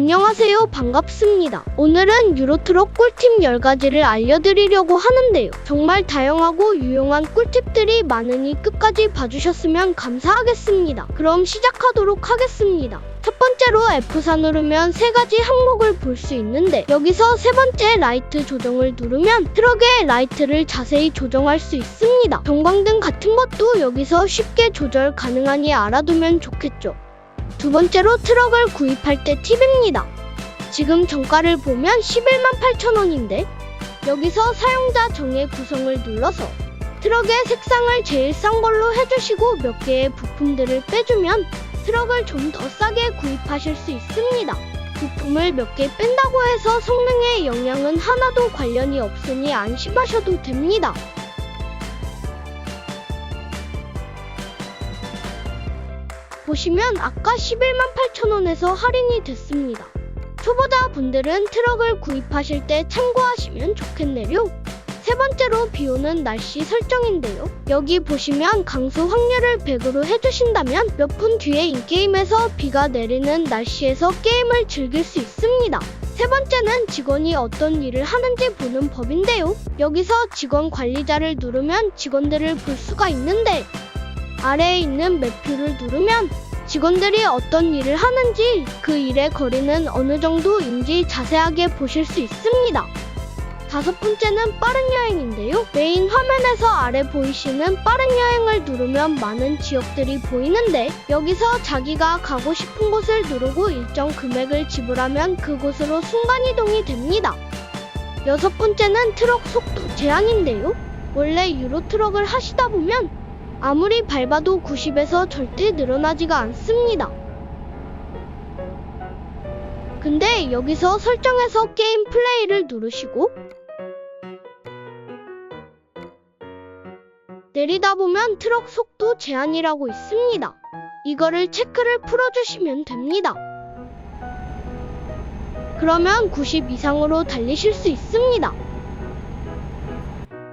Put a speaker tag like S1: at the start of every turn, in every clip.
S1: 안녕하세요. 반갑습니다. 오늘은 유로트럭 꿀팁 10가지를 알려드리려고 하는데요. 정말 다양하고 유용한 꿀팁들이 많으니 끝까지 봐주셨으면 감사하겠습니다. 그럼 시작하도록 하겠습니다. 첫 번째로 F4 누르면 세 가지 항목을 볼 수 있는데 여기서 세 번째 라이트 조정을 누르면 트럭의 라이트를 자세히 조정할 수 있습니다. 전광등 같은 것도 여기서 쉽게 조절 가능하니 알아두면 좋겠죠. 두 번째로 트럭을 구입할 때 팁입니다. 지금 정가를 보면 11만 8천 원인데 여기서 사용자 정의 구성을 눌러서 트럭의 색상을 제일 싼 걸로 해주시고 몇 개의 부품들을 빼주면 트럭을 좀 더 싸게 구입하실 수 있습니다. 부품을 몇 개 뺀다고 해서 성능에 영향은 하나도 관련이 없으니 안심하셔도 됩니다. 보시면 아까 11만 8천 원에서 할인이 됐습니다. 초보자 분들은 트럭을 구입하실 때 참고하시면 좋겠네요. 세 번째로 비 오는 날씨 설정인데요. 여기 보시면 강수 확률을 100으로 해주신다면 몇 분 뒤에 인게임에서 비가 내리는 날씨에서 게임을 즐길 수 있습니다. 세 번째는 직원이 어떤 일을 하는지 보는 법인데요. 여기서 직원 관리자를 누르면 직원들을 볼 수가 있는데 아래에 있는 매표를 누르면 직원들이 어떤 일을 하는지 그 일의 거리는 어느 정도인지 자세하게 보실 수 있습니다. 다섯 번째는 빠른 여행인데요. 메인 화면에서 아래 보이시는 빠른 여행을 누르면 많은 지역들이 보이는데 여기서 자기가 가고 싶은 곳을 누르고 일정 금액을 지불하면 그곳으로 순간이동이 됩니다. 여섯 번째는 트럭 속도 제한인데요. 원래 유로 트럭을 하시다 보면 아무리 밟아도 90에서 절대 늘어나지가 않습니다. 근데 여기서 설정에서 게임 플레이를 누르시고 내리다 보면 트럭 속도 제한이라고 있습니다. 이거를 체크를 풀어주시면 됩니다. 그러면 90 이상으로 달리실 수 있습니다.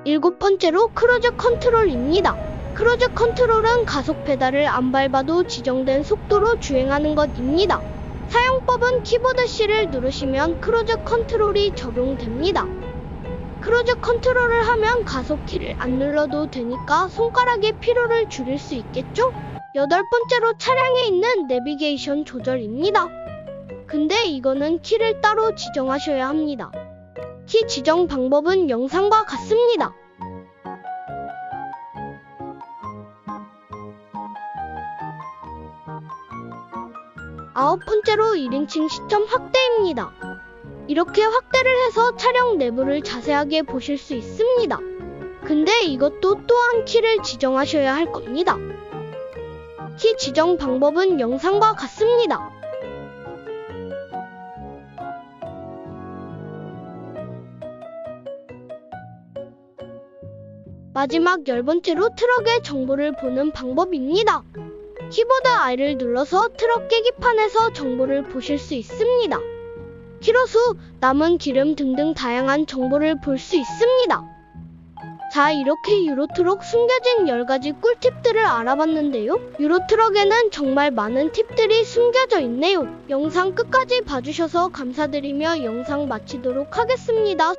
S1: 일곱 번째로 크루즈 컨트롤입니다. 크루즈 컨트롤은 가속 페달을 안 밟아도 지정된 속도로 주행하는 것입니다. 사용법은 키보드 C를 누르시면 크루즈 컨트롤이 적용됩니다. 크루즈 컨트롤을 하면 가속키를 안 눌러도 되니까 손가락의 피로를 줄일 수 있겠죠? 여덟 번째로 차량에 있는 내비게이션 조절입니다. 근데 이거는 키를 따로 지정하셔야 합니다. 키 지정 방법은 영상과 같습니다. 아홉 번째로 1인칭 시점 확대입니다. 이렇게 확대를 해서 차량 내부를 자세하게 보실 수 있습니다. 근데 이것도 또한 키를 지정하셔야 할 겁니다. 키 지정 방법은 영상과 같습니다. 마지막 열 번째로 트럭의 정보를 보는 방법입니다. 키보드 I를 눌러서 트럭 계기판에서 정보를 보실 수 있습니다. 키로수, 남은 기름 등등 다양한 정보를 볼 수 있습니다. 자, 이렇게 유로트럭 숨겨진 10가지 꿀팁들을 알아봤는데요. 유로트럭에는 정말 많은 팁들이 숨겨져 있네요. 영상 끝까지 봐주셔서 감사드리며 영상 마치도록 하겠습니다.